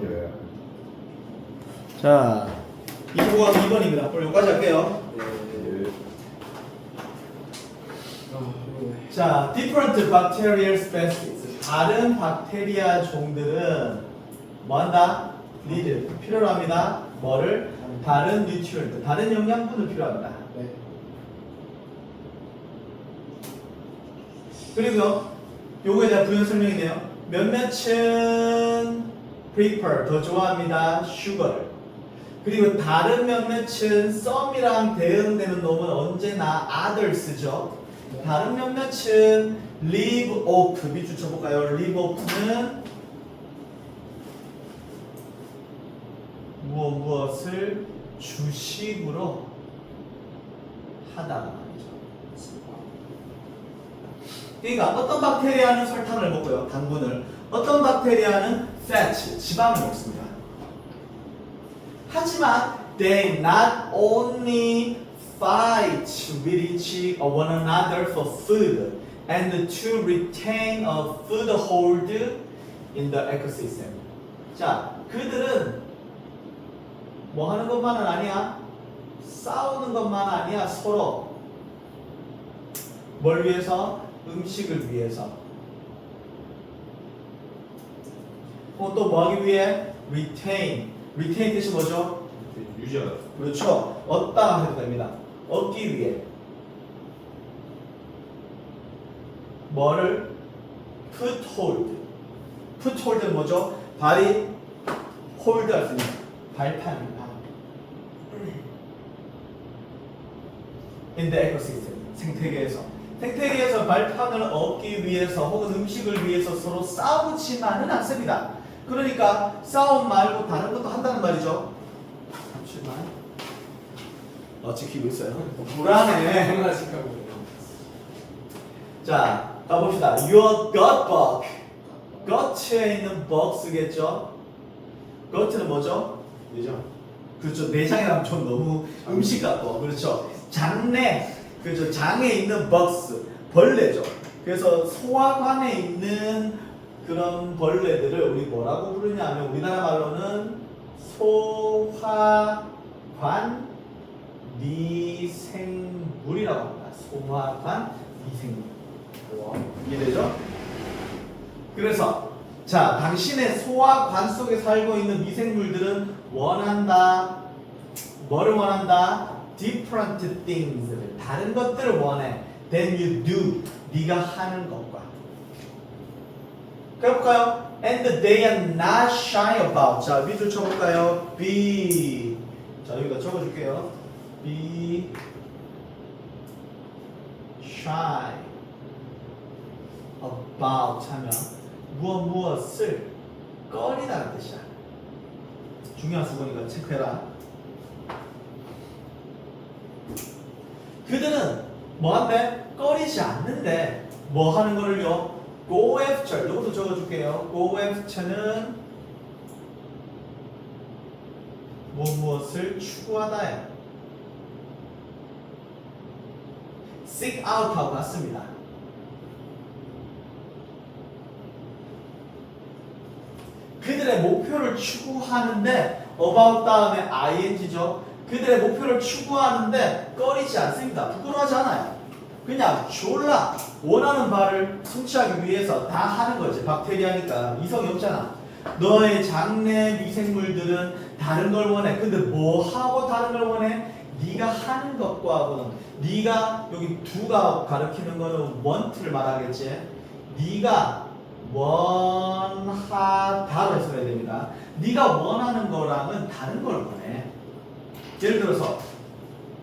길어요. 자 2호가 2번입니다. 오늘 여기까지 할게요. 예. 자, different bacterial species. 다른 박테리아 종들은 뭐 한다? need 필요로 합니다. 뭐를? 다른 nutrient, 다른 영양분을 필요합니다. 네. 그리고요, 요거에 대한 부연 설명이네요. 몇몇은 prefer, 더 좋아합니다. sugar를. 그리고 다른 몇몇은 some이랑 대응되는 놈은 언제나 others죠. 다른 몇몇은 leave off, 밑줄 쳐볼까요? leave off는 무엇 무엇을 주식으로 하다 말이죠. 그러니까 어떤 박테리아는 설탕을 먹고요, 당분을. 어떤 박테리아는 fat, 지방을 먹습니다. 하지만 they not only fight with each one another for food and to retain a foothold in the ecosystem. 자, 그들은 뭐 하는 것만은 아니야. 싸우는 것만 아니야. 서로 뭘 위해서? 음식을 위해서. 어, 또뭐 하기 위해? retain. retain 뜻이 뭐죠? 유지하다. 그렇죠. 얻다 해도 됩니다. 얻기 위해. 뭐를? foothold. foothold는 뭐죠? 발이 홀드 할 수 있는 발판입니다. in the ecosystem. 생태계에서. 생태계에서 발판을 얻기 위해서 혹은 음식을 위해서 서로 싸우지만은 않습니다. 그러니까 싸움 말고 다른 것도 한다는 말이죠. 잠시만. 어, 지키고 있어요. 불안해. 하나씩하고. 자, 가봅시다. Your gut bug. gut에 있는 bug겠죠? gut는 뭐죠? 그죠? 그렇죠. 내장이라면 좀 너무 음식 같고, 그렇죠. 장내, 그렇죠. 장에 있는 bugs, 벌레죠. 그래서 소화관에 있는 그런 벌레들을 우리 뭐라고 부르냐면 우리나라 말로는 소화관 미생물이라고 합니다. 소화관 미생물. 이해되죠? 그래서 자 당신의 소화관 속에 살고 있는 미생물들은 원한다 뭐를 원한다 different things 다른 것들을 원해 than you do 네가 하는 것과 해볼까요? and they are not shy about 자 밑줄 쳐볼까요? be 자 여기다 적어줄게요 be shy about 하면 무엇 무엇을 꺼리다는 뜻이야. 중요한 수건이니까 체크해라. 그들은 뭐한테 꺼리지 않는데 뭐 하는 거를요? Go after 이것도 적어줄게요. go after는 뭐 무엇을 추구하다야. seek out하고 같습니다. 그들의 목표를 추구하는데 about 다음에 ing죠. 그들의 목표를 추구하는데 꺼리지 않습니다. 부끄러워하지 않아요. 그냥 졸라 원하는 바를 성취하기 위해서 다 하는 거지. 박테리아니까 이성이 없잖아. 너의 장내 미생물들은 다른 걸 원해. 근데 뭐 하고 다른 걸 원해? 네가 하는 것과는 네가 여기 두가 가리키는 거는 want를 말하겠지. 네가 원하다로 써야 됩니다. 네가 원하는 거랑은 다른 걸 원해. 예를 들어서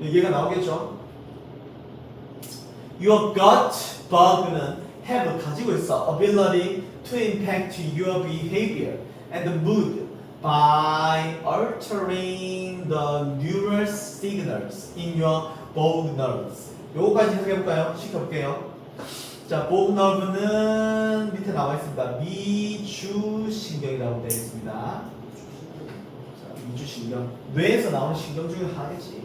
얘가 나오겠죠. Your gut bug는 have 가지고 있어 ability to impact your behavior and mood by altering the neural signals in your bone nerves. 요거까지 해석해볼까요? 시켜볼게요. 자, bone nerve는 밑에 나와 있습니다. 미주신경이라고 되어 있습니다. 자, 미주신경. 뇌에서 나오는 신경 중에 하나겠지.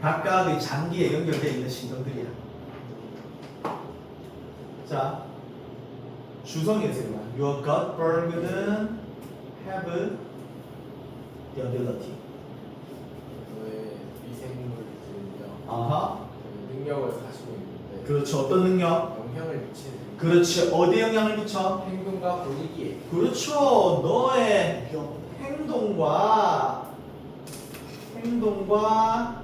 각각의 장기에 연결되어 있는 신경들이야. 자, 주성이 있습니다. Your gut burg는 have the ability. 저의 미생물들이요 아하. 그 능력을 가지고 있는데 그렇죠. 어떤 능력? 영향을 미치는 그렇지. 어디에 영향을 미쳐? 행동과 분위기에 그렇죠. 너의 행동과 행동과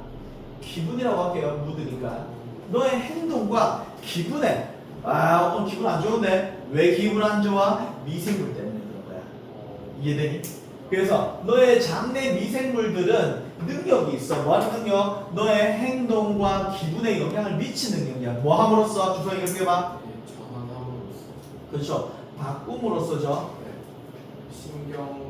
기분이라고 할게요. 묻으니까. 너의 행동과 기분에 아 오늘 기분 안 좋은데 왜 기분 안 좋아? 미생물 때문에 그런 거야. 이해되니? 그래서 너의 장내 미생물들은 능력이 있어. 뭐 하는 능력? 너의 행동과 기분에 영향을 미치는 능력이야. 뭐 함으로써? 주성이 이렇게 봐. 예, 전환함으로써 그렇죠. 바꿈으로써죠. 네, 신경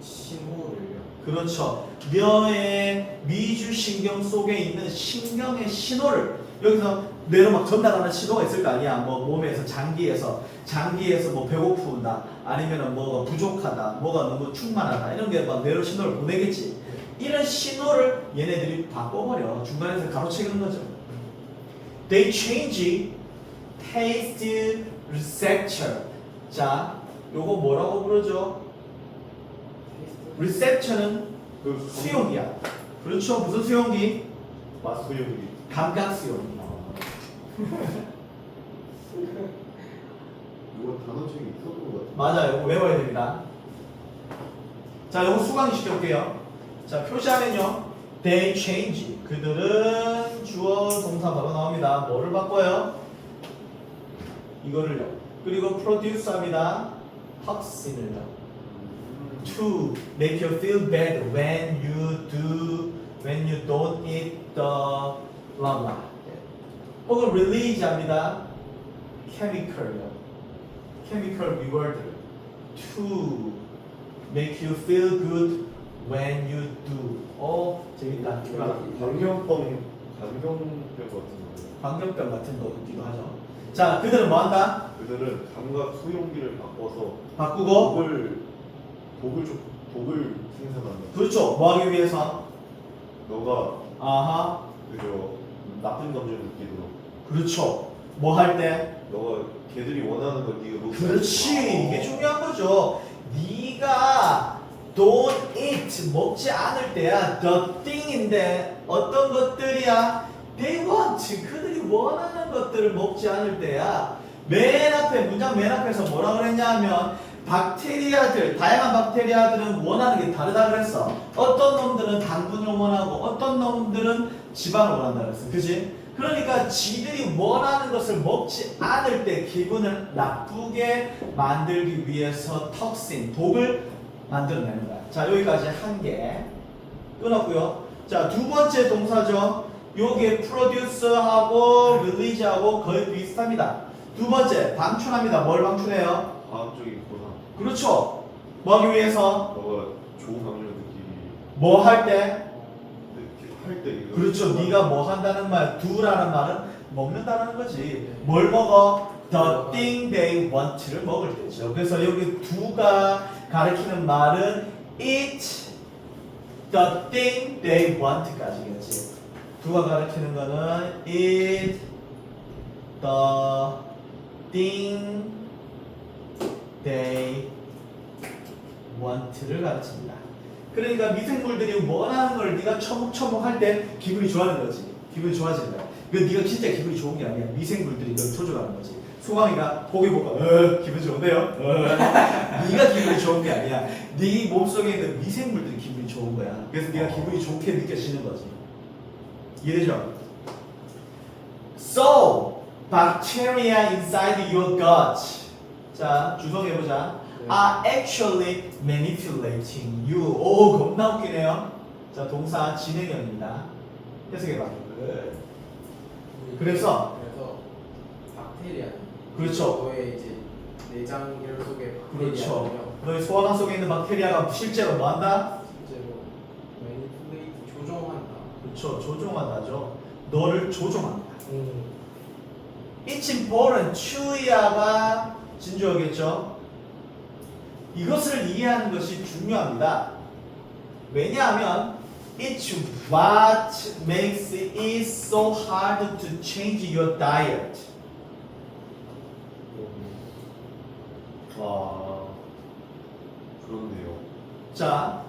신호를요 그렇죠. 뇌의 미주신경 속에 있는 신경의 신호를 여기서 뇌로 막 전달하는 신호가 있을 거 아니야. 뭐 몸에서 장기에서 장기에서 뭐 배고프다 아니면은 뭐가 부족하다, 뭐가 너무 충만하다 이런 게 막 뇌로 신호를 보내겠지. 이런 신호를 얘네들이 바꿔버려. 중간에서 가로채는 거죠. They change taste receptor. 자, 요거 뭐라고 부르죠? reception은 그 수용기야. 그렇죠. 무슨 수용기? 맛소용기. 감각 수용기. 이거 단어책이 있었던 것 같아. 맞아요. 이거 외워야 됩니다. 자, 이거 수강이 시켜볼게요. 자, 표시하면요. They change. 그들은 주어 동사 바로 나옵니다. 뭐를 바꿔요? 이거를요. 그리고 produce 합니다. toxin을요. to make you feel bad when you do when you don't eat the blah blah. 혹은 release 합니다. chemical요. chemical reward to make you feel good when you do. 어 재밌다. 광경병 광경병 같은 거. 광견병 같은 거 있기도 하죠. 자 그들은 뭐 한다? 그들은 감각 소용기를 바꿔서 바꾸고 독을 독을 좀 독을 생산한다. 그렇죠. 뭐 하기 위해서? 너가 아하 그저 나쁜 감정을 느끼도록. 그렇죠. 뭐 할 때? 너가 걔들이 원하는 걸 네가 놓치지 그렇지. 이게 중요한 거죠 네가 don't eat 먹지 않을 때야 the thing인데 어떤 것들이야 they want 그들이 원하는 것들을 먹지 않을 때야 맨 앞에 문장 맨 앞에서 뭐라 그랬냐면 박테리아들 다양한 박테리아들은 원하는 게 다르다 그랬어 어떤 놈들은 당분을 원하고 어떤 놈들은 지방을 원한다 그랬어 그지 그러니까 지들이 원하는 것을 먹지 않을 때 기분을 나쁘게 만들기 위해서 턱신 독을 만들어내는 거야. 자 여기까지 한 개 끊었고요. 자 두 번째 동사죠. 요게 프로듀스하고 릴리즈하고 거의 비슷합니다. 두 번째 방출합니다. 뭘 방출해요? 과학적인 보상. 그렇죠. 뭐 하기 위해서 너가 좋은 감정을 느끼기 뭐 할 때? 할때 이거. 그렇죠. 네가 뭐 한다는 말, do라는 말은 먹는다는 거지. 뭘 먹어? The thing they want를 먹을 때죠. 그래서 여기 do가 가리키는 말은 eat the thing they want까지겠지. do가 가리키는 거는 eat the thing they want를 가르칩니다. 그러니까 미생물들이 원하는 걸 네가 처먹처먹 할 때 기분이 좋아하는 거지. 기분이 거야. 그 네가 진짜 기분이 좋은 게 아니야. 미생물들이 널 조종하는 거지. 소강이가 고기 볼까? 어, 기분 좋은데요? 어. 네가 기분이 좋은 게 아니야. 네 몸속에 있는 미생물들이 기분이 좋은 거야. 그래서 네가 기분이 좋게 느껴지는 거지. 이해되죠? So, bacteria inside your gut. 자, 주성해보자. Are actually manipulating you. 오, 겁나 웃기네요. 자, 동사 진행형입니다. 해석해봐. 그래서? 그래서 박테리아 그렇죠. 너의 이제 내장 열 속에 그렇죠. 너희 소화관 속에 있는 박테리아가 실제로 뭐 한다? 실제로 매니플레이트 조종한다. 그렇죠. 조종한다죠. 너를 조종한다. 음. It's important. 추이야가 진주어겠죠. 이것을 이해하는 것이 중요합니다. 왜냐하면 it's what makes it so hard to change your diet. 와 그렇네요. 자,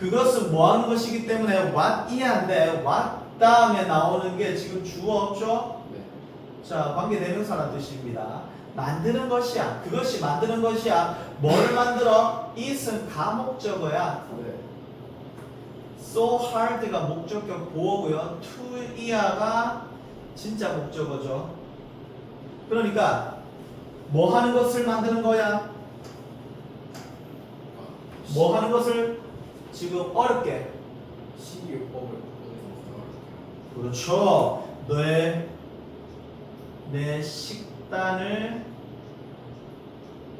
그것은 뭐 하는 것이기 때문에 what 이한데 what 다음에 나오는 게 지금 주어 없죠? 네. 자, 관계 대명사라는 뜻입니다. 만드는 것이야. 그것이 만드는 것이야. 뭘 만들어? it은 가목적어야. 네. so hard가 목적격 보어고요. to 이하가 진짜 목적어죠. 그러니까 뭐 하는 것을 만드는 거야? 뭐 하는 것을 지금 어렵게 식이요법을 그렇죠. 너의 내 식 단을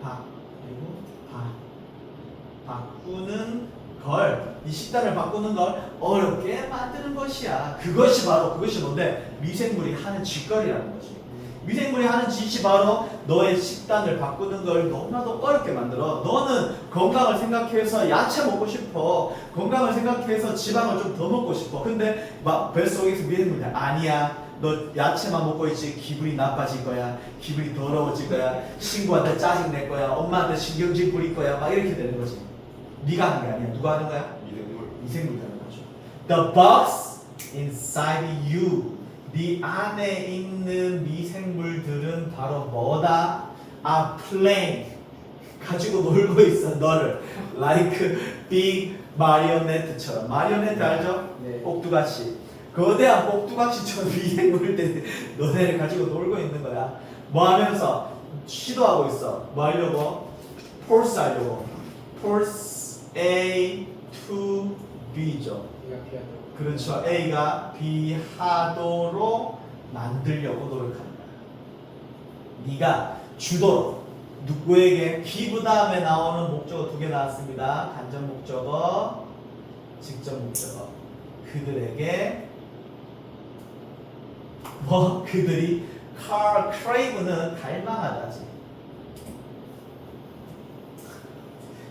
바 그리고 바 바꾸는 걸, 이 식단을 바꾸는 걸 어렵게 만드는 것이야. 그것이 바로 그것이 뭔데 미생물이 하는 짓거리라는 거지. 미생물이 하는 짓이 바로 너의 식단을 바꾸는 걸 너무나도 어렵게 만들어. 너는 건강을 생각해서 야채 먹고 싶어. 건강을 생각해서 지방을 좀 더 먹고 싶어. 근데 막 뱃속에서 미생물이 아니야. 너 야채만 먹고 있지 기분이 나빠질 거야. 기분이 더러워질 거야. 친구한테 짜증 낼 거야. 엄마한테 신경질 부릴 거야. 막 이렇게 되는 거지. 네가 하는 게 아니야. 누가 하는 거야? 미생물 미생물이 하는 거죠. The box inside you. 네 안에 있는 미생물들은 바로 뭐다? 아, playing. 가지고 놀고 있어, 너를. Like big marionette처럼. 마리오네트 알죠? 네. 꼭두가시. 거대한 꼭두가시처럼 미생물들이 너네를 가지고 놀고 있는 거야. 뭐 하면서 시도하고 있어. 뭐 하려고? force 하려고. force A to B죠. 그렇죠. A가 B하도록 만들려고 노력하는 거야. 네가 주도로 누구에게 기부 다음에 나오는 목적어 두 개 나왔습니다. 간접 목적어, 직접 목적어. 그들에게 뭐 그들이 car crave는 갈망하다지.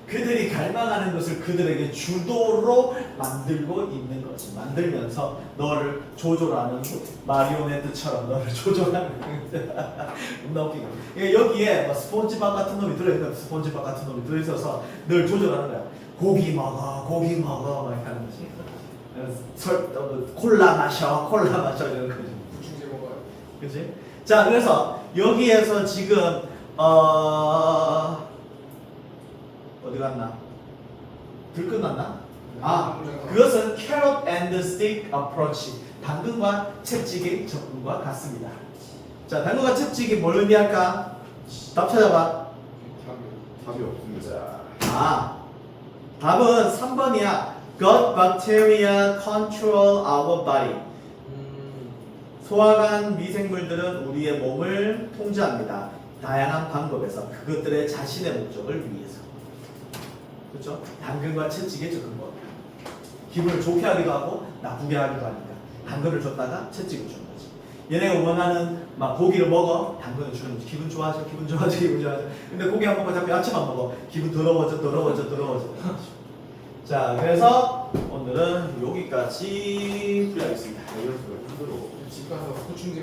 그들이 갈망하는 것을 그들에게 주도로 만들고 있는 거지. 만들면서 너를 조절하는 마리오네트처럼 너를 조절하는 겁나 웃기고. 그러니까 여기에 뭐 스폰지밥 같은 놈이 들어있는 스폰지밥 같은 놈이 들어있어서 널 조절하는 거야. 고기 먹어, 고기 먹어, 막 이렇게 하는 거지. 설, 어, 뭐 콜라 마셔, 콜라 마셔 이런 거지. 부충제 먹어요. 그지? 자, 그래서 여기에서 지금 어 어디 갔나? 들 끝났나? 아, 그것은 carrot and stick approach. 당근과 채찍의 접근과 같습니다. 자, 당근과 채찍이 뭘 의미할까? 답 찾아봐. 답이 없습니다. 아, 답은 3번이야. Gut bacteria control our body. 음, 소화관 미생물들은 우리의 몸을 통제합니다. 다양한 방법에서 그것들의 자신의 목적을 위해서. 그렇죠? 당근과 채찍의 접근법. 기분을 좋게 하기도 하고 나쁘게 하기도 하니까 당근을 줬다가 채찍을 주는 거지. 얘네가 원하는 막 고기를 먹어 당근을 주는 거지. 기분 좋아져, 기분 좋아져, 기분 좋아져. 근데 고기 안 먹고 자꾸 야채만 먹어. 기분 더러워져, 더러워져, 더러워져. 자, 그래서 오늘은 여기까지 풀이하겠습니다. 수가 힘들어. 집 가서 부충제